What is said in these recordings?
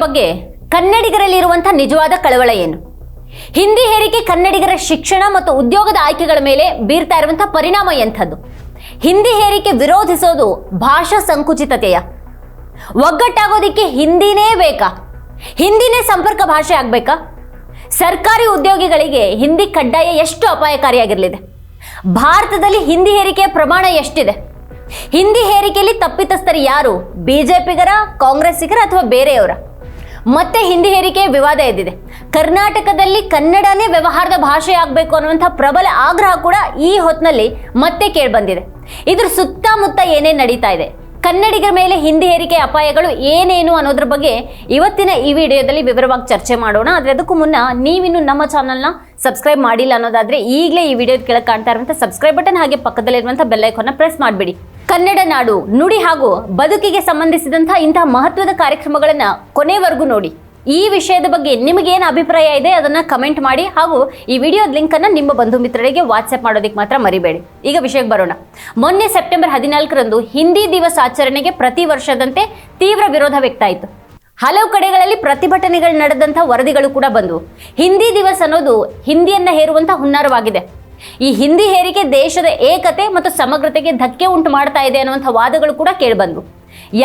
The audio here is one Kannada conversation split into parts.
ಬಗ್ಗೆ ಕನ್ನಡಿಗರಲ್ಲಿರುವಂಥ ನಿಜವಾದ ಕಳವಳ ಏನು? ಹಿಂದಿ ಹೇರಿಕೆ ಕನ್ನಡಿಗರ ಶಿಕ್ಷಣ ಮತ್ತು ಉದ್ಯೋಗದ ಆಯ್ಕೆಗಳ ಮೇಲೆ ಬೀರ್ತಾ ಇರುವಂತಹ ಪರಿಣಾಮ ಎಂಥದ್ದು? ಹಿಂದಿ ಹೇರಿಕೆ ವಿರೋಧಿಸೋದು ಭಾಷಾ ಸಂಕುಚಿತತೆಯ. ಒಗ್ಗಟ್ಟಾಗೋದಿಕ್ಕೆ ಹಿಂದಿನೇ ಬೇಕಾ? ಹಿಂದಿನೇ ಸಂಪರ್ಕ ಭಾಷೆ ಆಗ್ಬೇಕಾ? ಸರ್ಕಾರಿ ಉದ್ಯೋಗಿಗಳಿಗೆ ಹಿಂದಿ ಕಡ್ಡಾಯ ಎಷ್ಟು ಅಪಾಯಕಾರಿಯಾಗಿರಲಿದೆ? ಭಾರತದಲ್ಲಿ ಹಿಂದಿ ಹೇರಿಕೆಯ ಪ್ರಮಾಣ ಎಷ್ಟಿದೆ? ಹಿಂದಿ ಹೇರಿಕೆಯಲ್ಲಿ ತಪ್ಪಿತಸ್ಥರು ಯಾರು? ಬಿಜೆಪಿಗರ, ಕಾಂಗ್ರೆಸ್ಸಿಗರ ಅಥವಾ ಬೇರೆಯವರ? ಮತ್ತೆ ಹಿಂದಿ ಹೇರಿಕೆ ವಿವಾದ ಎದ್ದಿದೆ. ಕರ್ನಾಟಕದಲ್ಲಿ ಕನ್ನಡನೇ ವ್ಯವಹಾರದ ಭಾಷೆ ಆಗಬೇಕು ಅನ್ನುವಂಥ ಪ್ರಬಲ ಆಗ್ರಹ ಕೂಡ ಈ ಹೊತ್ತಿನಲ್ಲಿ ಮತ್ತೆ ಕೇಳಿಬಂದಿದೆ. ಇದ್ರ ಸುತ್ತಮುತ್ತ ಏನೇನು ನಡೀತಾ ಇದೆ. ಕನ್ನಡಿಗರ ಮೇಲೆ ಹಿಂದಿ ಹೇರಿಕೆ ಅಪಾಯಗಳು ಏನೇನು ಅನ್ನೋದ್ರ ಬಗ್ಗೆ ಇವತ್ತಿನ ಈ ವಿಡಿಯೋದಲ್ಲಿ ವಿವರವಾಗಿ ಚರ್ಚೆ ಮಾಡೋಣ. ಆದರೆ ಅದಕ್ಕೂ ಮುನ್ನ ನೀವಿನ್ನು ನಮ್ಮ ಚಾನಲ್ನ ಸಬ್ಸ್ಕ್ರೈಬ್ ಮಾಡಿಲ್ಲ ಅನ್ನೋದಾದರೆ ಈಗಲೇ ಈ ವಿಡಿಯೋದ ಕೆಳಗೆ ಕಾಣ್ತಾ ಇರುವಂಥ ಸಬ್ಸ್ಕ್ರೈಬ್ ಬಟನ್ ಹಾಗೆ ಪಕ್ಕದಲ್ಲಿರುವಂಥ ಬೆಲ್ ಐಕಾನ್ನ ಪ್ರೆಸ್ ಮಾಡಿಬಿಡಿ. ಕನ್ನಡ ನಾಡು ನುಡಿ ಹಾಗೂ ಬದುಕಿಗೆ ಸಂಬಂಧಿಸಿದಂತಹ ಇಂತಹ ಮಹತ್ವದ ಕಾರ್ಯಕ್ರಮಗಳನ್ನ ಕೊನೆವರೆಗೂ ನೋಡಿ. ಈ ವಿಷಯದ ಬಗ್ಗೆ ನಿಮಗೇನು ಅಭಿಪ್ರಾಯ ಇದೆ ಅದನ್ನ ಕಮೆಂಟ್ ಮಾಡಿ ಹಾಗೂ ಈ ವಿಡಿಯೋದ ಲಿಂಕ್ ಅನ್ನ ನಿಮ್ಮ ಬಂಧು ಮಿತ್ರರಿಗೆ ವಾಟ್ಸ್ಆಪ್ ಮಾಡೋದಕ್ಕೆ ಮಾತ್ರ ಮರಿಬೇಡಿ. ಈಗ ವಿಷಯಕ್ಕೆ ಬರೋಣ. ಮೊನ್ನೆ ಸೆಪ್ಟೆಂಬರ್ ಹದಿನಾಲ್ಕರಂದು ಹಿಂದಿ ದಿವಸ ಆಚರಣೆಗೆ ಪ್ರತಿ ವರ್ಷದಂತೆ ತೀವ್ರ ವಿರೋಧ ವ್ಯಕ್ತ ಆಯಿತು ಹಲವು ಕಡೆಗಳಲ್ಲಿ ಪ್ರತಿಭಟನೆಗಳು ನಡೆದಂಥ ವರದಿಗಳು ಕೂಡ ಬಂದವು. ಹಿಂದಿ ದಿವಸ ಅನ್ನೋದು ಹಿಂದಿಯನ್ನು ಹೇರುವಂಥ ಹುನ್ನಾರವಾಗಿದೆ. ಈ ಹಿಂದಿ ಹೇರಿಕೆ ದೇಶದ ಏಕತೆ ಮತ್ತು ಸಮಗ್ರತೆಗೆ ಧಕ್ಕೆ ಉಂಟು ಮಾಡ್ತಾ ಇದೆ ಅನ್ನುವಂಥ ವಾದಗಳು ಕೂಡ ಕೇಳಿಬಂದವು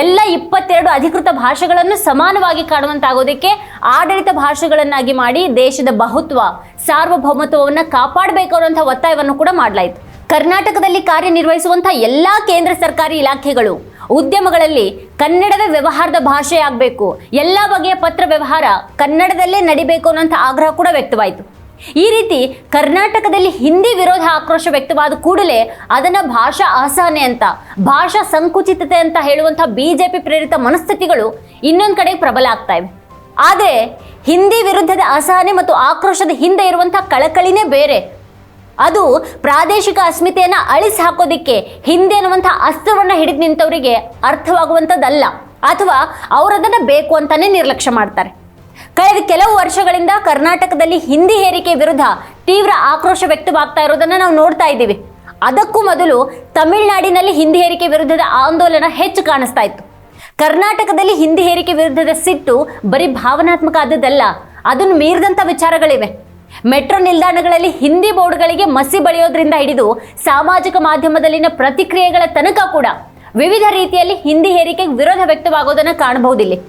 ಎಲ್ಲ ಇಪ್ಪತ್ತೆರಡು ಅಧಿಕೃತ ಭಾಷೆಗಳನ್ನು ಸಮಾನವಾಗಿ ಕಾಣುವಂತಾಗೋದಕ್ಕೆ ಆಡಳಿತ ಭಾಷೆಗಳನ್ನಾಗಿ ಮಾಡಿ ದೇಶದ ಬಹುತ್ವ, ಸಾರ್ವಭೌಮತ್ವವನ್ನು ಕಾಪಾಡಬೇಕು ಅನ್ನುವಂಥ ಒತ್ತಾಯವನ್ನು ಕೂಡ ಮಾಡಲಾಯಿತು. ಕರ್ನಾಟಕದಲ್ಲಿ ಕಾರ್ಯನಿರ್ವಹಿಸುವಂಥ ಎಲ್ಲ ಕೇಂದ್ರ ಸರ್ಕಾರಿ ಇಲಾಖೆಗಳು, ಉದ್ಯಮಗಳಲ್ಲಿ ಕನ್ನಡದ ವ್ಯವಹಾರದ ಭಾಷೆ ಆಗಬೇಕು ಎಲ್ಲ ಬಗೆಯ ಪತ್ರ ವ್ಯವಹಾರ ಕನ್ನಡದಲ್ಲೇ ನಡಿಬೇಕು ಅನ್ನೋಂಥ ಆಗ್ರಹ ಕೂಡ ವ್ಯಕ್ತವಾಯಿತು. ಈ ರೀತಿ ಕರ್ನಾಟಕದಲ್ಲಿ ಹಿಂದಿ ವಿರೋಧ ಆಕ್ರೋಶ ವ್ಯಕ್ತವಾದ ಕೂಡಲೇ ಅದನ್ನ ಭಾಷಾ ಅಸಹನೆ ಅಂತ, ಭಾಷಾ ಸಂಕುಚಿತತೆ ಅಂತ ಹೇಳುವಂತಹ ಬಿಜೆಪಿ ಪ್ರೇರಿತ ಮನಸ್ಥಿತಿಗಳು ಇನ್ನೊಂದು ಕಡೆ ಪ್ರಬಲ ಆಗ್ತಾ ಇವೆ. ಆದರೆ ಹಿಂದಿ ವಿರುದ್ಧದ ಅಸಹನೆ ಮತ್ತು ಆಕ್ರೋಶದ ಹಿಂದೆ ಇರುವಂತಹ ಕಳಕಳಿನೇ ಬೇರೆ. ಅದು ಪ್ರಾದೇಶಿಕ ಅಸ್ಮಿತೆಯನ್ನ ಅಳಿಸಿ ಹಾಕೋದಿಕ್ಕೆ ಹಿಂದೆ ಅನ್ನುವಂಥ ಅಸ್ತ್ರವನ್ನ ಹಿಡಿದು ನಿಂತವರಿಗೆ ಅರ್ಥವಾಗುವಂಥದ್ದಲ್ಲ. ಅಥವಾ ಅವರದನ್ನು ಬೇಕು ಅಂತಾನೆ ನಿರ್ಲಕ್ಷ್ಯ ಮಾಡ್ತಾರೆ. ಕಳೆದ ಕೆಲವು ವರ್ಷಗಳಿಂದ ಕರ್ನಾಟಕದಲ್ಲಿ ಹಿಂದಿ ಹೇರಿಕೆ ವಿರುದ್ಧ ತೀವ್ರ ಆಕ್ರೋಶ ವ್ಯಕ್ತವಾಗ್ತಾ ಇರೋದನ್ನ ನಾವು ನೋಡ್ತಾ ಇದ್ದೀವಿ. ಅದಕ್ಕೂ ಮೊದಲು ತಮಿಳುನಾಡಿನಲ್ಲಿ ಹಿಂದಿ ಹೇರಿಕೆ ವಿರುದ್ಧದ ಆಂದೋಲನ ಹೆಚ್ಚು ಕಾಣಿಸ್ತಾ ಇತ್ತು. ಕರ್ನಾಟಕದಲ್ಲಿ ಹಿಂದಿ ಹೇರಿಕೆ ವಿರುದ್ಧದ ಸಿಟ್ಟು ಬರೀ ಭಾವನಾತ್ಮಕ ಆದದ್ದಲ್ಲ, ಅದನ್ನು ಮೀರಿದಂಥ ವಿಚಾರಗಳಿವೆ. ಮೆಟ್ರೋ ನಿಲ್ದಾಣಗಳಲ್ಲಿ ಹಿಂದಿ ಬೋರ್ಡ್ಗಳಿಗೆ ಮಸಿ ಬಳಿಯೋದ್ರಿಂದ ಹಿಡಿದು ಸಾಮಾಜಿಕ ಮಾಧ್ಯಮದಲ್ಲಿನ ಪ್ರತಿಕ್ರಿಯೆಗಳ ತನಕ ಕೂಡ ವಿವಿಧ ರೀತಿಯಲ್ಲಿ ಹಿಂದಿ ಹೇರಿಕೆಗೆ ವಿರೋಧ ವ್ಯಕ್ತವಾಗೋದನ್ನು ಕಾಣಬಹುದಿಲ್ಲಿ.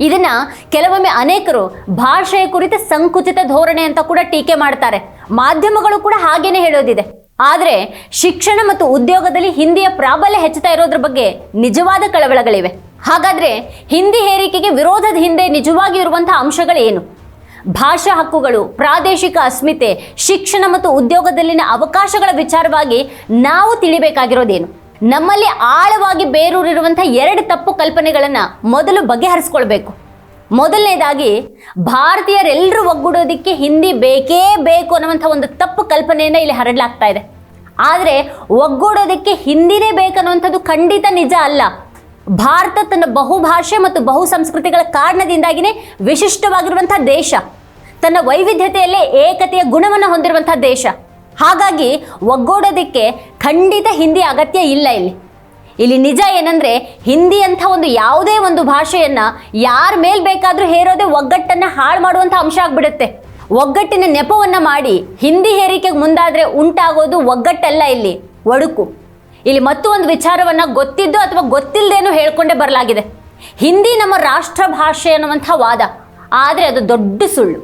ಇದನ್ನ ಕೆಲವೊಮ್ಮೆ ಅನೇಕರು ಭಾಷೆಯ ಕುರಿತ ಸಂಕುಚಿತ ಧೋರಣೆ ಅಂತ ಕೂಡ ಟೀಕೆ ಮಾಡ್ತಾರೆ. ಮಾಧ್ಯಮಗಳು ಕೂಡ ಹಾಗೇನೆ ಹೇಳೋದಿದೆ. ಆದರೆ ಶಿಕ್ಷಣ ಮತ್ತು ಉದ್ಯೋಗದಲ್ಲಿ ಹಿಂದಿಯ ಪ್ರಾಬಲ್ಯ ಹೆಚ್ಚುತ್ತಾ ಇರೋದ್ರ ಬಗ್ಗೆ ನಿಜವಾದ ಕಳವಳಗಳಿವೆ. ಹಾಗಾದ್ರೆ ಹಿಂದಿ ಹೇರಿಕೆಗೆ ವಿರೋಧದ ಹಿಂದೆ ನಿಜವಾಗಿ ಇರುವಂತಹ ಅಂಶಗಳೇನು? ಭಾಷಾ ಹಕ್ಕುಗಳು, ಪ್ರಾದೇಶಿಕ ಅಸ್ಮಿತೆ, ಶಿಕ್ಷಣ ಮತ್ತು ಉದ್ಯೋಗದಲ್ಲಿನ ಅವಕಾಶಗಳ ವಿಚಾರವಾಗಿ ನಾವು ತಿಳಿಬೇಕಾಗಿರೋದೇನು? ನಮ್ಮಲ್ಲಿ ಆಳವಾಗಿ ಬೇರೂರಿರುವಂಥ ಎರಡು ತಪ್ಪು ಕಲ್ಪನೆಗಳನ್ನು ಮೊದಲು ಬಗೆಹರಿಸ್ಕೊಳ್ಬೇಕು. ಮೊದಲನೇದಾಗಿ, ಭಾರತೀಯರೆಲ್ಲರೂ ಒಗ್ಗೂಡೋದಕ್ಕೆ ಹಿಂದಿ ಬೇಕೇ ಬೇಕು ಅನ್ನುವಂಥ ಒಂದು ತಪ್ಪು ಕಲ್ಪನೆಯನ್ನು ಇಲ್ಲಿ ಹರಡಲಾಗ್ತಾ ಇದೆ. ಆದರೆ, ಒಗ್ಗೂಡೋದಕ್ಕೆ ಹಿಂದಿನೇ ಬೇಕನ್ನುವಂಥದ್ದು ಖಂಡಿತ ನಿಜ ಅಲ್ಲ. ಭಾರತ ತನ್ನ ಬಹುಭಾಷೆ ಮತ್ತು ಬಹು ಸಂಸ್ಕೃತಿಗಳ ಕಾರಣದಿಂದಾಗಿನೇ ವಿಶಿಷ್ಟವಾಗಿರುವಂಥ ದೇಶ. ತನ್ನ ವೈವಿಧ್ಯತೆಯಲ್ಲೇ ಏಕತೆಯ ಗುಣವನ್ನು ಹೊಂದಿರುವಂಥ ದೇಶ. ಹಾಗಾಗಿ ಒಗ್ಗೂಡೋದಕ್ಕೆ ಖಂಡಿತ ಹಿಂದಿ ಅಗತ್ಯ ಇಲ್ಲ ಇಲ್ಲಿ. ಇಲ್ಲಿ ನಿಜ ಏನಂದ್ರೆ ಹಿಂದಿ ಅಂತ ಒಂದು ಯಾವುದೇ ಒಂದು ಭಾಷೆಯನ್ನ ಯಾರ ಮೇಲೆ ಬೇಕಾದರೂ ಹೇರೋದೇ ಒಗ್ಗಟ್ಟನ್ನ ಹಾಳು ಮಾಡುವಂತ ಅಂಶ ಆಗಿಬಿಡುತ್ತೆ. ಒಗ್ಗಟ್ಟಿನ ನೆಪವನ್ನ ಮಾಡಿ ಹಿಂದಿ ಹೇರಿಕೆಗೆ ಮುಂದಾದ್ರೆ ಉಂಟಾಗೋದು ಒಗ್ಗಟ್ಟಲ್ಲ ಇಲ್ಲಿ, ಒಡುಕು. ಇಲ್ಲಿ ಮತ್ತೊಂದು ಒಂದು ವಿಚಾರವನ್ನ ಗೊತ್ತಿದ್ದು ಅಥವಾ ಗೊತ್ತಿಲ್ಲದೇನೂ ಹೇಳ್ಕೊಂಡೇ ಬರಲಾಗಿದೆ. ಹಿಂದಿ ನಮ್ಮ ರಾಷ್ಟ್ರ ಭಾಷೆ ಅನ್ನುವಂಥ ವಾದ, ಆದರೆ ಅದು ದೊಡ್ಡ ಸುಳ್ಳು.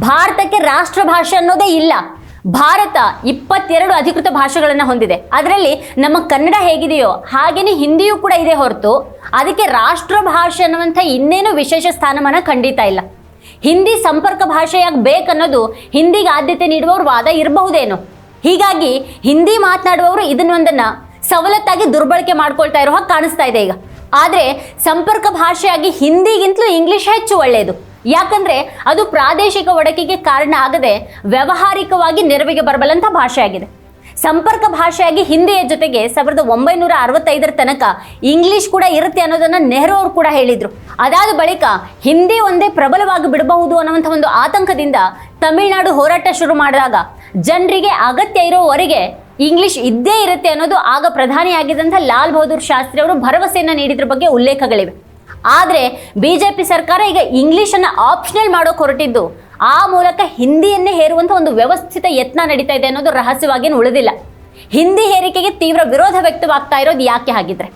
ಭಾರತಕ್ಕೆ ರಾಷ್ಟ್ರ ಭಾಷೆ ಅನ್ನೋದೇ ಇಲ್ಲ. ಭಾರತ ಇಪ್ಪತ್ತೆರಡು ಅಧಿಕೃತ ಭಾಷೆಗಳನ್ನು ಹೊಂದಿದೆ. ಅದರಲ್ಲಿ ನಮ್ಮ ಕನ್ನಡ ಹೇಗಿದೆಯೋ ಹಾಗೆಯೇ ಹಿಂದಿಯೂ ಕೂಡ ಇದೆ ಹೊರತು. ಅದಕ್ಕೆ ರಾಷ್ಟ್ರ ಭಾಷೆ ಅನ್ನುವಂಥ ಇನ್ನೇನು ವಿಶೇಷ ಸ್ಥಾನಮಾನ ಖಂಡಿತ ಇಲ್ಲ. ಹಿಂದಿ ಸಂಪರ್ಕ ಭಾಷೆಯಾಗಿ ಬೇಕನ್ನೋದು ಹಿಂದಿಗೆ ಆದ್ಯತೆ ನೀಡುವವ್ರ ವಾದ ಇರಬಹುದೇನೋ. ಹೀಗಾಗಿ ಹಿಂದಿ ಮಾತನಾಡುವವರು ಇದನ್ನೊಂದನ್ನು ಸವಲತ್ತಾಗಿ ದುರ್ಬಳಕೆ ಮಾಡ್ಕೊಳ್ತಾ ಇರೋ ಹಾಗೆ ಕಾಣಿಸ್ತಾ ಇದೆ ಈಗ. ಆದರೆ ಸಂಪರ್ಕ ಭಾಷೆಯಾಗಿ ಹಿಂದಿಗಿಂತಲೂ ಇಂಗ್ಲಿಷ್ ಹೆಚ್ಚು ಒಳ್ಳೆಯದು ಯಾಕಂದ್ರೆ ಅದು ಪ್ರಾದೇಶಿಕ ಒಡಕಿಗೆ ಕಾರಣ ಆಗದೆ ವ್ಯಾವಹಾರಿಕವಾಗಿ ನೆರವಿಗೆ ಬರಬಲ್ಲಂಥ ಭಾಷೆಯಾಗಿದೆ. ಸಂಪರ್ಕ ಭಾಷೆಯಾಗಿ ಹಿಂದಿಯ ಜೊತೆಗೆ ಸಾವಿರದ ಒಂಬೈನೂರ ಅರವತ್ತೈದರ ತನಕ ಇಂಗ್ಲಿಷ್ ಕೂಡ ಇರುತ್ತೆ ಅನ್ನೋದನ್ನ ನೆಹರು ಅವರು ಕೂಡ ಹೇಳಿದ್ರು. ಅದಾದ ಬಳಿಕ ಹಿಂದಿ ಒಂದೇ ಪ್ರಬಲವಾಗಿ ಬಿಡಬಹುದು ಅನ್ನುವಂಥ ಒಂದು ಆತಂಕದಿಂದ ತಮಿಳುನಾಡು ಹೋರಾಟ ಶುರು ಮಾಡಿದಾಗ ಜನರಿಗೆ ಅಗತ್ಯ ಇರೋವರೆಗೆ ಇಂಗ್ಲಿಷ್ ಇದ್ದೇ ಇರುತ್ತೆ ಅನ್ನೋದು ಆಗ ಪ್ರಧಾನಿಯಾಗಿದ್ದಂಥ ಲಾಲ್ ಬಹದ್ದೂರ್ ಶಾಸ್ತ್ರಿ ಅವರು ಭರವಸೆಯನ್ನು ನೀಡಿದ್ರ ಬಗ್ಗೆ ಉಲ್ಲೇಖಗಳಿವೆ. ಆದರೆ ಬಿ ಜೆ ಪಿ ಸರ್ಕಾರ ಈಗ ಇಂಗ್ಲೀಷನ್ನು ಆಪ್ಷನಲ್ ಮಾಡೋಕೆ ಹೊರಟಿದ್ದು ಆ ಮೂಲಕ ಹಿಂದಿಯನ್ನೇ ಹೇರುವಂಥ ಒಂದು ವ್ಯವಸ್ಥಿತ ಯತ್ನ ನಡೀತಾ ಇದೆ ಅನ್ನೋದು ರಹಸ್ಯವಾಗಿ ಉಳಿದಿಲ್ಲ. ಹಿಂದಿ ಹೇರಿಕೆಗೆ ತೀವ್ರ ವಿರೋಧ ವ್ಯಕ್ತವಾಗ್ತಾ ಇರೋದು ಯಾಕೆ ಆಗಿದ್ರೆ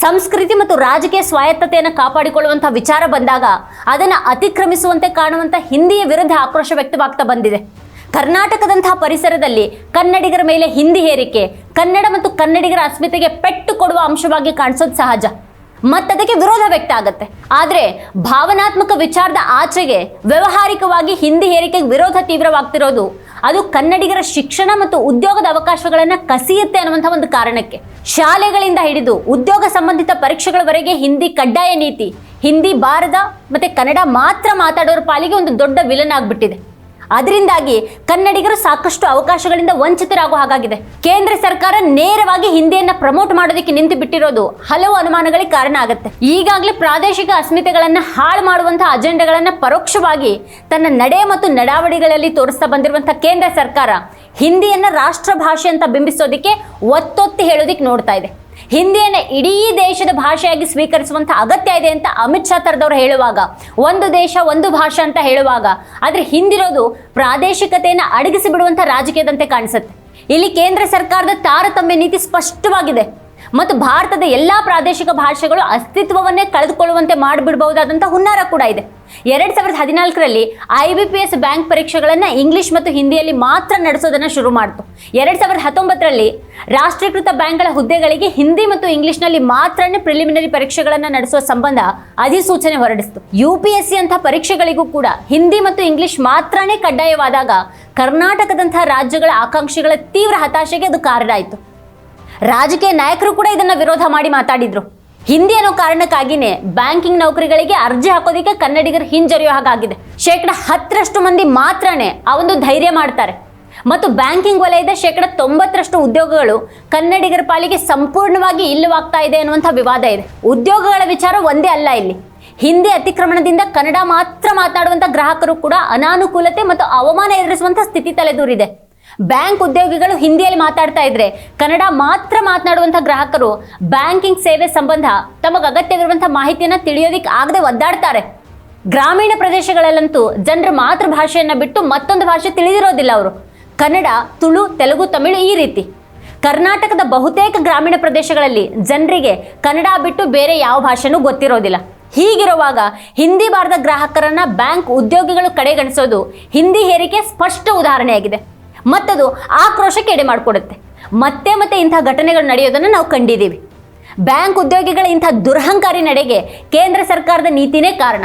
ಸಂಸ್ಕೃತಿ ಮತ್ತು ರಾಜಕೀಯ ಸ್ವಾಯತ್ತತೆಯನ್ನು ಕಾಪಾಡಿಕೊಳ್ಳುವಂಥ ವಿಚಾರ ಬಂದಾಗ ಅದನ್ನು ಅತಿಕ್ರಮಿಸುವಂತೆ ಕಾಣುವಂಥ ಹಿಂದಿಯ ವಿರುದ್ಧ ಆಕ್ರೋಶ ವ್ಯಕ್ತವಾಗ್ತಾ ಬಂದಿದೆ. ಕರ್ನಾಟಕದಂತಹ ಪರಿಸರದಲ್ಲಿ ಕನ್ನಡಿಗರ ಮೇಲೆ ಹಿಂದಿ ಹೇರಿಕೆ, ಕನ್ನಡ ಮತ್ತು ಕನ್ನಡಿಗರ ಅಸ್ಮಿತೆಗೆ ಪೆಟ್ಟು ಕೊಡುವ ಅಂಶವಾಗಿ ಕಾಣಿಸೋದು ಸಹಜ. ಮತ್ತದಕ್ಕೆ ವಿರೋಧ ವ್ಯಕ್ತ ಆಗುತ್ತೆ ಆದರೆ ಭಾವನಾತ್ಮಕ ವಿಚಾರದ ಆಚೆಗೆ ವ್ಯವಹಾರಿಕವಾಗಿ ಹಿಂದಿ ಹೇರಿಕೆಗೆ ವಿರೋಧ ತೀವ್ರವಾಗ್ತಿರೋದು, ಅದು ಕನ್ನಡಿಗರ ಶಿಕ್ಷಣ ಮತ್ತು ಉದ್ಯೋಗದ ಅವಕಾಶಗಳನ್ನು ಕಸಿಯುತ್ತೆ ಅನ್ನುವಂಥ ಒಂದು ಕಾರಣಕ್ಕೆ. ಶಾಲೆಗಳಿಂದ ಹಿಡಿದು ಉದ್ಯೋಗ ಸಂಬಂಧಿತ ಪರೀಕ್ಷೆಗಳವರೆಗೆ ಹಿಂದಿ ಕಡ್ಡಾಯ ನೀತಿ, ಹಿಂದಿ ಬಾರದ ಮತ್ತೆ ಕನ್ನಡ ಮಾತ್ರ ಮಾತಾಡೋರ ಪಾಲಿಗೆ ಒಂದು ದೊಡ್ಡ ವಿಲನ್ ಆಗ್ಬಿಟ್ಟಿದೆ. ಅದರಿಂದಾಗಿ ಕನ್ನಡಿಗರು ಸಾಕಷ್ಟು ಅವಕಾಶಗಳಿಂದ ವಂಚಿತರಾಗೋ ಹಾಗಾಗಿದೆ. ಕೇಂದ್ರ ಸರ್ಕಾರ ನೇರವಾಗಿ ಹಿಂದಿಯನ್ನ ಪ್ರಮೋಟ್ ಮಾಡೋದಕ್ಕೆ ನಿಂತು ಬಿಟ್ಟಿರೋದು ಹಲವು ಅನುಮಾನಗಳಿಗೆ ಕಾರಣ ಆಗುತ್ತೆ. ಈಗಾಗಲೇ ಪ್ರಾದೇಶಿಕ ಅಸ್ಮಿತೆಗಳನ್ನ ಹಾಳು ಮಾಡುವಂತಹ ಅಜೆಂಡಾಗಳನ್ನ ಪರೋಕ್ಷವಾಗಿ ತನ್ನ ನಡೆ ಮತ್ತು ನಡಾವಳಿಗಳಲ್ಲಿ ತೋರಿಸ್ತಾ ಬಂದಿರುವಂತಹ ಕೇಂದ್ರ ಸರ್ಕಾರ ಹಿಂದಿಯನ್ನ ರಾಷ್ಟ್ರ ಭಾಷೆ ಅಂತ ಬಿಂಬಿಸೋದಕ್ಕೆ ಒತ್ತೊತ್ತಿ ಹೇಳೋದಿಕ್ಕೆ ನೋಡ್ತಾ ಇದೆ. ಹಿಂದಿಯನ್ನು ಇಡೀ ದೇಶದ ಭಾಷೆಯಾಗಿ ಸ್ವೀಕರಿಸುವಂಥ ಅಗತ್ಯ ಇದೆ ಅಂತ ಅಮಿತ್ ಶಾ ತರದವ್ರು ಹೇಳುವಾಗ. ಒಂದು ದೇಶ, ಒಂದು ಭಾಷೆ ಅಂತ ಹೇಳುವಾಗ. ಆದರೆ ಹಿಂದಿರೋದು ಪ್ರಾದೇಶಿಕತೆಯನ್ನು ಅಡಗಿಸಿ ಬಿಡುವಂಥ ರಾಜಕೀಯದಂತೆ ಕಾಣಿಸುತ್ತೆ. ಇಲ್ಲಿ ಕೇಂದ್ರ ಸರ್ಕಾರದ ತಾರತಮ್ಯ ನೀತಿ ಸ್ಪಷ್ಟವಾಗಿದೆ. ಮತ್ತು ಭಾರತದ ಎಲ್ಲ ಪ್ರಾದೇಶಿಕ ಭಾಷೆಗಳು ಅಸ್ತಿತ್ವವನ್ನೇ ಕಳೆದುಕೊಳ್ಳುವಂತೆ ಮಾಡಿಬಿಡಬಹುದಾದಂಥ ಹುನ್ನಾರ ಕೂಡ ಇದೆ. ಎರಡ್ ಸಾವಿರದ ಹದಿನಾಲ್ಕರಲ್ಲಿ I B P S bank ಪರೀಕ್ಷೆಗಳನ್ನು ಇಂಗ್ಲಿಷ್ ಮತ್ತು ಹಿಂದಿಯಲ್ಲಿ ಮಾತ್ರ ನಡೆಸೋದನ್ನ ಶುರು ಮಾಡಿತು. ಎರಡ್ ಸಾವಿರದ ಹತ್ತೊಂಬತ್ತರಲ್ಲಿ ರಾಷ್ಟ್ರೀಕೃತ ಬ್ಯಾಂಕ್ಗಳ ಹುದ್ದೆಗಳಿಗೆ ಹಿಂದಿ ಮತ್ತು ಇಂಗ್ಲಿಷ್ನಲ್ಲಿ ಮಾತ್ರನೇ ಪ್ರಿಲಿಮಿನರಿ ಪರೀಕ್ಷೆಗಳನ್ನು ನಡೆಸುವ ಸಂಬಂಧ ಅಧಿಸೂಚನೆ ಹೊರಡಿಸಿತು. ಯು ಪಿ ಎಸ್ ಸಿ ಅಂತ ಪರೀಕ್ಷೆಗಳಿಗೂ ಕೂಡ ಹಿಂದಿ ಮತ್ತು ಇಂಗ್ಲಿಷ್ ಮಾತ್ರನೇ ಕಡ್ಡಾಯವಾದಾಗ ಕರ್ನಾಟಕದಂತಹ ರಾಜ್ಯಗಳ ಆಕಾಂಕ್ಷಿಗಳ ತೀವ್ರ ಹತಾಶೆಗೆ ಅದು ಕಾರಣ ಆಯಿತು ರಾಜಕೀಯ ನಾಯಕರು ಕೂಡ ಇದನ್ನ ವಿರೋಧ ಮಾಡಿ ಮಾತಾಡಿದ್ರು. ಹಿಂದಿ ಅನ್ನೋ ಕಾರಣಕ್ಕಾಗಿನೇ ಬ್ಯಾಂಕಿಂಗ್ ನೌಕರಿಗಳಿಗೆ ಅರ್ಜಿ ಹಾಕೋದಕ್ಕೆ ಕನ್ನಡಿಗರು ಹಿಂಜರಿಯೋ ಹಾಗಾಗಿದೆ. ಶೇಕಡ ಹತ್ತರಷ್ಟು ಮಂದಿ ಮಾತ್ರನೇ ಆ ಒಂದು ಧೈರ್ಯ ಮಾಡ್ತಾರೆ. ಮತ್ತು ಬ್ಯಾಂಕಿಂಗ್ ವಲಯದ ಶೇಕಡ ತೊಂಬತ್ತರಷ್ಟು ಉದ್ಯೋಗಗಳು ಕನ್ನಡಿಗರ ಪಾಲಿಗೆ ಸಂಪೂರ್ಣವಾಗಿ ಇಲ್ಲವಾಗ್ತಾ ಇದೆ ಅನ್ನುವಂಥ ವಿವಾದ ಇದೆ. ಉದ್ಯೋಗಗಳ ವಿಚಾರ ಒಂದೇ ಅಲ್ಲ ಇಲ್ಲಿ. ಹಿಂದಿ ಅತಿಕ್ರಮಣದಿಂದ ಕನ್ನಡ ಮಾತ್ರ ಮಾತಾಡುವಂಥ ಗ್ರಾಹಕರು ಕೂಡ ಅನಾನುಕೂಲತೆ ಮತ್ತು ಅವಮಾನ ಎದುರಿಸುವಂಥ ಸ್ಥಿತಿ ತಲೆದೂರಿದೆ. ಬ್ಯಾಂಕ್ ಉದ್ಯೋಗಿಗಳು ಹಿಂದಿಯಲ್ಲಿ ಮಾತಾಡ್ತಾ ಇದ್ರೆ ಕನ್ನಡ ಮಾತ್ರ ಮಾತನಾಡುವಂಥ ಗ್ರಾಹಕರು ಬ್ಯಾಂಕಿಂಗ್ ಸೇವೆ ಸಂಬಂಧ ತಮಗೆ ಅಗತ್ಯವಿರುವಂಥ ಮಾಹಿತಿಯನ್ನು ತಿಳಿಯೋದಿಕ್ಕೆ ಆಗದೆ ಒದ್ದಾಡ್ತಾರೆ. ಗ್ರಾಮೀಣ ಪ್ರದೇಶಗಳಲ್ಲಂತೂ ಜನರ ಮಾತೃಭಾಷೆಯನ್ನು ಬಿಟ್ಟು ಮತ್ತೊಂದು ಭಾಷೆ ತಿಳಿದಿರೋದಿಲ್ಲ ಅವರು. ಕನ್ನಡ, ತುಳು, ತೆಲುಗು, ತಮಿಳು ಈ ರೀತಿ. ಕರ್ನಾಟಕದ ಬಹುತೇಕ ಗ್ರಾಮೀಣ ಪ್ರದೇಶಗಳಲ್ಲಿ ಜನರಿಗೆ ಕನ್ನಡ ಬಿಟ್ಟು ಬೇರೆ ಯಾವ ಭಾಷೆನೂ ಗೊತ್ತಿರೋದಿಲ್ಲ. ಹೀಗಿರುವಾಗ ಹಿಂದಿ ಬಾರದ ಗ್ರಾಹಕರನ್ನ ಬ್ಯಾಂಕ್ ಉದ್ಯೋಗಿಗಳು ಕಡೆಗಣಿಸೋದು ಹಿಂದಿ ಹೇರಿಕೆ ಸ್ಪಷ್ಟ ಉದಾಹರಣೆಯಾಗಿದೆ. ಮತ್ತದು ಆಕ್ರೋಶಕ್ಕೆ ಎಡೆ ಮಾಡಿಕೊಡುತ್ತೆ. ಮತ್ತೆ ಮತ್ತೆ ಇಂಥ ಘಟನೆಗಳು ನಡೆಯೋದನ್ನು ನಾವು ಕಂಡಿದ್ದೀವಿ. ಬ್ಯಾಂಕ್ ಉದ್ಯೋಗಿಗಳ ಇಂಥ ದುರಹಂಕಾರಿ ನಡೆಗೆ ಕೇಂದ್ರ ಸರ್ಕಾರದ ನೀತಿನೇ ಕಾರಣ.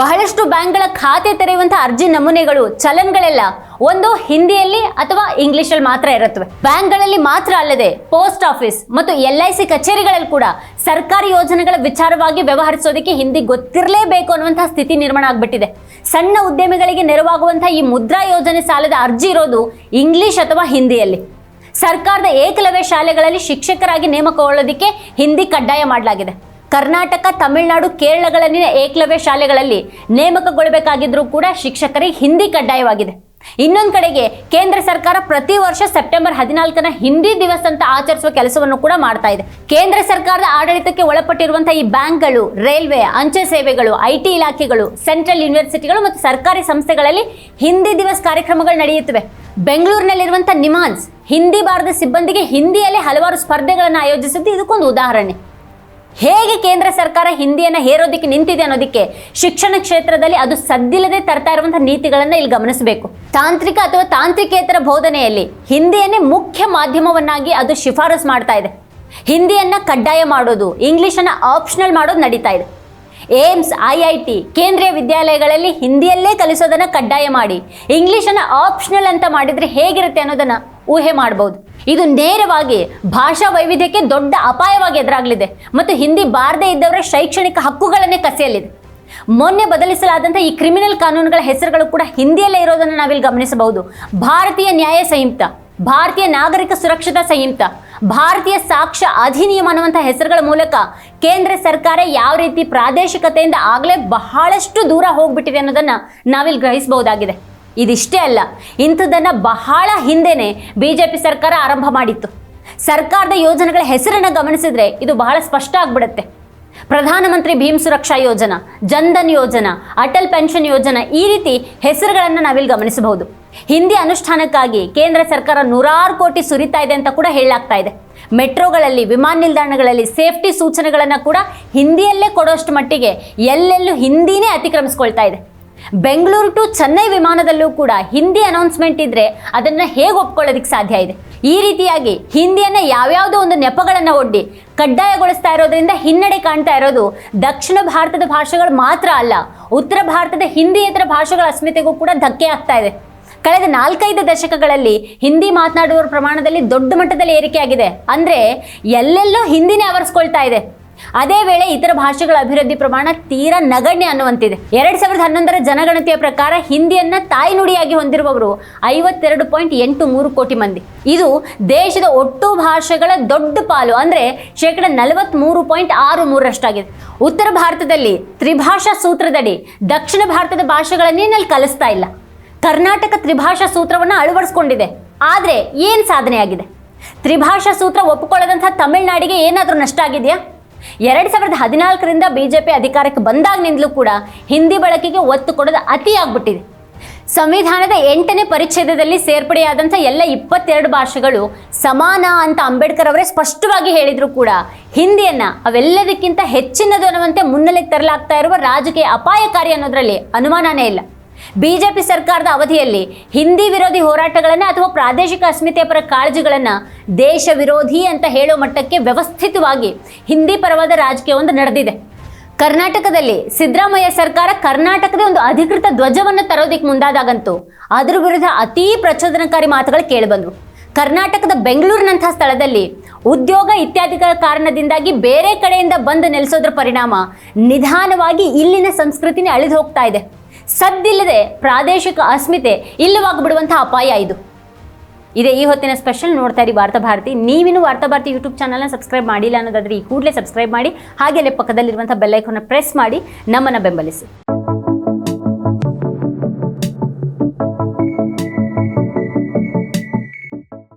ಬಹಳಷ್ಟು ಬ್ಯಾಂಕ್ಗಳ ಖಾತೆ ತೆರೆಯುವಂತಹ ಅರ್ಜಿ ನಮೂನೆಗಳು, ಚಲನ್ಗಳೆಲ್ಲ ಒಂದು ಹಿಂದಿಯಲ್ಲಿ ಅಥವಾ ಇಂಗ್ಲಿಷಲ್ಲಿ ಮಾತ್ರ ಇರುತ್ತವೆ. ಬ್ಯಾಂಕ್ಗಳಲ್ಲಿ ಮಾತ್ರ ಅಲ್ಲದೆ ಪೋಸ್ಟ್ ಆಫೀಸ್ ಮತ್ತು ಎಲ್ ಐ ಸಿ ಕಚೇರಿಗಳಲ್ಲಿ ಕೂಡ ಸರ್ಕಾರಿ ಯೋಜನೆಗಳ ವಿಚಾರವಾಗಿ ವ್ಯವಹರಿಸೋದಕ್ಕೆ ಹಿಂದಿ ಗೊತ್ತಿರಲೇಬೇಕು ಅನ್ನುವಂತಹ ಸ್ಥಿತಿ ನಿರ್ಮಾಣ ಆಗ್ಬಿಟ್ಟಿದೆ. ಸಣ್ಣ ಉದ್ಯಮಿಗಳಿಗೆ ನೆರವಾಗುವಂತಹ ಈ ಮುದ್ರಾ ಯೋಜನೆ ಸಾಲದ ಅರ್ಜಿ ಇರೋದು ಇಂಗ್ಲಿಷ್ ಅಥವಾ ಹಿಂದಿಯಲ್ಲಿ. ಸರ್ಕಾರದ ಏಕಲವ್ಯ ಶಾಲೆಗಳಲ್ಲಿ ಶಿಕ್ಷಕರಾಗಿ ನೇಮಕಗೊಳ್ಳೋದಕ್ಕೆ ಹಿಂದಿ ಕಡ್ಡಾಯ ಮಾಡಲಾಗಿದೆ. ಕರ್ನಾಟಕ, ತಮಿಳುನಾಡು ಕೇರಳಗಳಲ್ಲಿನ ಏಕಲವ್ಯ ಶಾಲೆಗಳಲ್ಲಿ ನೇಮಕಗೊಳ್ಳಬೇಕಾಗಿದ್ರೂ ಕೂಡ ಶಿಕ್ಷಕರಿಗೆ ಹಿಂದಿ ಕಡ್ಡಾಯವಾಗಿದೆ. ಇನ್ನೊಂದು ಕಡೆಗೆ ಕೇಂದ್ರ ಸರ್ಕಾರ ಪ್ರತಿ ವರ್ಷ ಸೆಪ್ಟೆಂಬರ್ ಹದಿನಾಲ್ಕನ ಹಿಂದಿ ದಿವಸ ಅಂತ ಆಚರಿಸುವ ಕೆಲಸವನ್ನು ಕೂಡ ಮಾಡ್ತಾ ಇದೆ. ಕೇಂದ್ರ ಸರ್ಕಾರದ ಆಡಳಿತಕ್ಕೆ ಒಳಪಟ್ಟಿರುವಂತಹ ಈ ಬ್ಯಾಂಕ್ಗಳು, ರೈಲ್ವೆ, ಅಂಚೆ ಸೇವೆಗಳು, ಐಟಿ ಇಲಾಖೆಗಳು, ಸೆಂಟ್ರಲ್ ಯೂನಿವರ್ಸಿಟಿಗಳು ಮತ್ತು ಸರ್ಕಾರಿ ಸಂಸ್ಥೆಗಳಲ್ಲಿ ಹಿಂದಿ ದಿವಸ್ ಕಾರ್ಯಕ್ರಮಗಳು ನಡೆಯುತ್ತವೆ. ಬೆಂಗಳೂರಿನಲ್ಲಿರುವಂಥ ನಿಮಾನ್ಸ್, ಹಿಂದಿ ಬಾರದ ಸಿಬ್ಬಂದಿಗೆ ಹಿಂದಿಯಲ್ಲಿ ಹಲವಾರು ಸ್ಪರ್ಧೆಗಳನ್ನು ಆಯೋಜಿಸಿದ್ದು ಇದಕ್ಕೊಂದು ಉದಾಹರಣೆ. ಹೇಗೆ ಕೇಂದ್ರ ಸರ್ಕಾರ ಹಿಂದಿಯನ್ನು ಹೇರೋದಕ್ಕೆ ನಿಂತಿದೆ ಅನ್ನೋದಕ್ಕೆ ಶಿಕ್ಷಣ ಕ್ಷೇತ್ರದಲ್ಲಿ ಅದು ಸದ್ದಿಲ್ಲದೆ ತರ್ತಾ ಇರುವಂತಹ ನೀತಿಗಳನ್ನು ಇಲ್ಲಿ ಗಮನಿಸಬೇಕು. ತಾಂತ್ರಿಕ ಅಥವಾ ತಾಂತ್ರಿಕೇತರ ಬೋಧನೆಯಲ್ಲಿ ಹಿಂದಿಯನ್ನೇ ಮುಖ್ಯ ಮಾಧ್ಯಮವನ್ನಾಗಿ ಅದು ಶಿಫಾರಸು ಮಾಡ್ತಾ ಇದೆ. ಹಿಂದಿಯನ್ನು ಕಡ್ಡಾಯ ಮಾಡೋದು, ಇಂಗ್ಲೀಷನ್ನು ಆಪ್ಷನಲ್ ಮಾಡೋದು ನಡೀತಾ ಇದೆ. ಏಮ್ಸ್, ಐ ಐ ಟಿ, ಕೇಂದ್ರೀಯ ವಿದ್ಯಾಲಯಗಳಲ್ಲಿ ಹಿಂದಿಯಲ್ಲೇ ಕಲಿಸೋದನ್ನು ಕಡ್ಡಾಯ ಮಾಡಿ, ಇಂಗ್ಲೀಷನ್ನು ಆಪ್ಷನಲ್ ಅಂತ ಮಾಡಿದರೆ ಹೇಗಿರುತ್ತೆ ಅನ್ನೋದನ್ನು ಊಹೆ ಮಾಡಬಹುದು ಇದು ನೇರವಾಗಿ ಭಾಷಾ ವೈವಿಧ್ಯಕ್ಕೆ ದೊಡ್ಡ ಅಪಾಯವಾಗಿ ಎದುರಾಗಲಿದೆ. ಮತ್ತು ಹಿಂದಿ ಬಾರದೇ ಇದ್ದವರ ಶೈಕ್ಷಣಿಕ ಹಕ್ಕುಗಳನ್ನೇ ಕಸಿಯಲಿದೆ. ಮೊನ್ನೆ ಬದಲಿಸಲಾದಂಥ ಈ ಕ್ರಿಮಿನಲ್ ಕಾನೂನುಗಳ ಹೆಸರುಗಳು ಕೂಡ ಹಿಂದಿಯಲ್ಲೇ ಇರೋದನ್ನು ನಾವಿಲ್ಲಿ ಗಮನಿಸಬಹುದು. ಭಾರತೀಯ ನ್ಯಾಯ ಸಂಯುಕ್ತ, ಭಾರತೀಯ ನಾಗರಿಕ ಸುರಕ್ಷತಾ ಸಂಯುಕ್ತ, ಭಾರತೀಯ ಸಾಕ್ಷ್ಯ ಅಧಿನಿಯಮ ಅನ್ನುವಂಥ ಹೆಸರುಗಳ ಮೂಲಕ ಕೇಂದ್ರ ಸರ್ಕಾರ ಯಾವ ರೀತಿ ಪ್ರಾದೇಶಿಕತೆಯಿಂದ ಆಗಲೇ ಬಹಳಷ್ಟು ದೂರ ಹೋಗ್ಬಿಟ್ಟಿದೆ ಅನ್ನೋದನ್ನು ನಾವಿಲ್ಲಿ ಗ್ರಹಿಸಬಹುದಾಗಿದೆ. ಇದಿಷ್ಟೇ ಅಲ್ಲ, ಇಂಥದ್ದನ್ನು ಬಹಳ ಹಿಂದೆನೇ ಬಿ ಜೆ ಪಿ ಸರ್ಕಾರ ಆರಂಭ ಮಾಡಿತ್ತು. ಸರ್ಕಾರದ ಯೋಜನೆಗಳ ಹೆಸರನ್ನು ಗಮನಿಸಿದ್ರೆ ಇದು ಬಹಳ ಸ್ಪಷ್ಟ ಆಗ್ಬಿಡುತ್ತೆ. ಪ್ರಧಾನಮಂತ್ರಿ ಭೀಮ್ ಸುರಕ್ಷಾ ಯೋಜನಾ ಜನ್ಧನ್ ಯೋಜನಾ, ಅಟಲ್ ಪೆನ್ಷನ್ ಯೋಜನಾ ಈ ರೀತಿ ಹೆಸರುಗಳನ್ನು ನಾವಿಲ್ಲಿ ಗಮನಿಸಬಹುದು. ಹಿಂದಿ ಅನುಷ್ಠಾನಕ್ಕಾಗಿ ಕೇಂದ್ರ ಸರ್ಕಾರ ನೂರಾರು ಕೋಟಿ ಸುರಿತಾ ಇದೆ ಅಂತ ಕೂಡ ಹೇಳಲಾಗ್ತಾ ಇದೆ. ಮೆಟ್ರೋಗಳಲ್ಲಿ, ವಿಮಾನ ನಿಲ್ದಾಣಗಳಲ್ಲಿ ಸೇಫ್ಟಿ ಸೂಚನೆಗಳನ್ನು ಕೂಡ ಹಿಂದಿಯಲ್ಲೇ ಕೊಡೋಷ್ಟು ಮಟ್ಟಿಗೆ ಎಲ್ಲೆಲ್ಲೂ ಹಿಂದಿನೇ ಅತಿಕ್ರಮಿಸ್ಕೊಳ್ತಾ ಇದೆ. ಬೆಂಗಳೂರು ಟು ಚೆನ್ನೈ ವಿಮಾನದಲ್ಲೂ ಕೂಡ ಹಿಂದಿ ಅನೌನ್ಸ್ಮೆಂಟ್ ಇದ್ರೆ ಅದನ್ನ ಹೇಗೆ ಒಪ್ಕೊಳ್ಳೋದಕ್ಕೆ ಸಾಧ್ಯ ಇದೆ? ಈ ರೀತಿಯಾಗಿ ಹಿಂದಿಯನ್ನ ಯಾವ್ಯಾವುದೋ ಒಂದು ನೆಪಗಳನ್ನು ಒಡ್ಡಿ ಕಡ್ಡಾಯಗೊಳಿಸ್ತಾ ಇರೋದ್ರಿಂದ ಹಿನ್ನಡೆ ಕಾಣ್ತಾ ಇರೋದು ದಕ್ಷಿಣ ಭಾರತದ ಭಾಷೆಗಳು ಮಾತ್ರ ಅಲ್ಲ, ಉತ್ತರ ಭಾರತದ ಹಿಂದಿಯೇತರ ಭಾಷೆಗಳ ಅಸ್ಮಿತೆಗೂ ಕೂಡ ಧಕ್ಕೆ ಆಗ್ತಾ ಇದೆ. ಕಳೆದ ನಾಲ್ಕೈದು ದಶಕಗಳಲ್ಲಿ ಹಿಂದಿ ಮಾತನಾಡುವವರ ಪ್ರಮಾಣದಲ್ಲಿ ದೊಡ್ಡ ಮಟ್ಟದಲ್ಲಿ ಏರಿಕೆಯಾಗಿದೆ. ಅಂದ್ರೆ ಎಲ್ಲೆಲ್ಲೋ ಹಿಂದಿನೇ ಆವರಿಸ್ಕೊಳ್ತಾ ಇದೆ. ಅದೇ ವೇಳೆ ಇತರ ಭಾಷೆಗಳ ಅಭಿವೃದ್ಧಿ ಪ್ರಮಾಣ ತೀರಾ ನಗಣ್ಯ ಅನ್ನುವಂತಿದೆ. ಎರಡ್ ಸಾವಿರದ ಹನ್ನೊಂದರ ಜನಗಣತಿಯ ಪ್ರಕಾರ ಹಿಂದಿಯನ್ನ ತಾಯಿ ನುಡಿಯಾಗಿ ಹೊಂದಿರುವವರು ಐವತ್ತೆರಡು ಪಾಯಿಂಟ್ ಎಂಟು ಮೂರು ಕೋಟಿ ಮಂದಿ. ಇದು ದೇಶದ ಒಟ್ಟು ಭಾಷೆಗಳ ದೊಡ್ಡ ಪಾಲು ಅಂದ್ರೆ ಶೇಕಡ ನಲವತ್ಮೂರು ಪಾಯಿಂಟ್ ಆರು ಮೂರರಷ್ಟಾಗಿದೆ. ಉತ್ತರ ಭಾರತದಲ್ಲಿ ತ್ರಿಭಾಷಾ ಸೂತ್ರದಡಿ ದಕ್ಷಿಣ ಭಾರತದ ಭಾಷೆಗಳನ್ನೇ ನಲ್ಲಿ ಕಲಿಸ್ತಾ ಇಲ್ಲ. ಕರ್ನಾಟಕ ತ್ರಿಭಾಷಾ ಸೂತ್ರವನ್ನು ಅಳವಡಿಸ್ಕೊಂಡಿದೆ. ಆದರೆ ಏನು ಸಾಧನೆ ಆಗಿದೆ ತ್ರಿಭಾಷಾ ಸೂತ್ರ ಒಪ್ಪಿಕೊಳ್ಳದಂಥ ತಮಿಳುನಾಡಿಗೆ ಏನಾದರೂ ನಷ್ಟ ಆಗಿದೆಯಾ? ಎರಡು ಸಾವಿರದ ಹದಿನಾಲ್ಕರಿಂದ ಬಿಜೆಪಿ ಅಧಿಕಾರಕ್ಕೆ ಬಂದಾಗಿನಿಂದಲೂ ಕೂಡ ಹಿಂದಿ ಬಳಕೆಗೆ ಒತ್ತು ಕೊಡೋದು ಅತಿ ಆಗ್ಬಿಟ್ಟಿದೆ ಸಂವಿಧಾನದ ಎಂಟನೇ ಪರಿಚ್ಛೇದದಲ್ಲಿ ಸೇರ್ಪಡೆಯಾದಂಥ ಎಲ್ಲ ಇಪ್ಪತ್ತೆರಡು ಭಾಷೆಗಳು ಸಮಾನ ಅಂತ ಅಂಬೇಡ್ಕರ್ ಅವರೇ ಸ್ಪಷ್ಟವಾಗಿ ಹೇಳಿದ್ರು ಕೂಡ ಹಿಂದಿಯನ್ನ ಅವೆಲ್ಲದಕ್ಕಿಂತ ಹೆಚ್ಚಿನದು ಅನ್ನುವಂತೆ ಮುನ್ನೆಲೆಗೆ ತರಲಾಗ್ತಾ ಇರುವ ರಾಜಕೀಯ ಅಪಾಯಕಾರಿ ಅನ್ನೋದರಲ್ಲಿ ಅನುಮಾನನೇ ಇಲ್ಲ. ಬಿಜೆಪಿ ಸರ್ಕಾರದ ಅವಧಿಯಲ್ಲಿ ಹಿಂದಿ ವಿರೋಧಿ ಹೋರಾಟಗಳನ್ನು ಅಥವಾ ಪ್ರಾದೇಶಿಕ ಅಸ್ಮಿತೆಯ ಪರ ಕಾಳಜಿಗಳನ್ನು ದೇಶ ವಿರೋಧಿ ಅಂತ ಹೇಳೋ ಮಟ್ಟಕ್ಕೆ ವ್ಯವಸ್ಥಿತವಾಗಿ ಹಿಂದಿ ಪರವಾದ ರಾಜಕೀಯವೊಂದು ನಡೆದಿದೆ. ಕರ್ನಾಟಕದಲ್ಲಿ ಸಿದ್ದರಾಮಯ್ಯ ಸರ್ಕಾರ ಕರ್ನಾಟಕದ ಒಂದು ಅಧಿಕೃತ ಧ್ವಜವನ್ನು ತರೋದಕ್ಕೆ ಮುಂದಾದಾಗಂತೂ ಅದರ ವಿರುದ್ಧ ಅತೀ ಪ್ರಚೋದನಕಾರಿ ಮಾತುಗಳು ಕೇಳಿಬಂದವು ಕರ್ನಾಟಕದ ಬೆಂಗಳೂರಿನಂಥ ಸ್ಥಳದಲ್ಲಿ ಉದ್ಯೋಗ ಇತ್ಯಾದಿಗಳ ಕಾರಣದಿಂದಾಗಿ ಬೇರೆ ಕಡೆಯಿಂದ ಬಂದು ನೆಲೆಸೋದ್ರ ಪರಿಣಾಮ ನಿಧಾನವಾಗಿ ಇಲ್ಲಿನ ಸಂಸ್ಕೃತಿನೇ ಅಳಿದು ಹೋಗ್ತಾ ಇದೆ. ಸದ್ದಿಲ್ಲದೆ ಪ್ರಾದೇಶಿಕ ಅಸ್ಮಿತೆ ಇಲ್ಲವಾಗಿಬಿಡುವಂತಹ ಅಪಾಯ ಇದು. ಇದೇ ಈ ಹೊತ್ತಿನ ಸ್ಪೆಷಲ್ ನೋಡ್ತಾ ಇರಿ ವಾರ್ತಾ ಭಾರತಿ. ನೀವಿನ್ನು ವಾರ್ತಾ ಭಾರತಿ ಯೂಟ್ಯೂಬ್ ಚಾನಲ್ನ ಸಬ್ಸ್ಕ್ರೈಬ್ ಮಾಡಿಲ್ಲ ಅನ್ನೋದಾದರೆ ಈ ಕೂಡಲೇ ಸಬ್ಸ್ಕ್ರೈಬ್ ಮಾಡಿ ಹಾಗೆ ಅಲ್ಲೇ ಪಕ್ಕದಲ್ಲಿರುವಂಥ ಬೆಲ್ಲೈಕನ್ನ ಪ್ರೆಸ್ ಮಾಡಿ, ನಮ್ಮನ್ನು ಬೆಂಬಲಿಸಿ.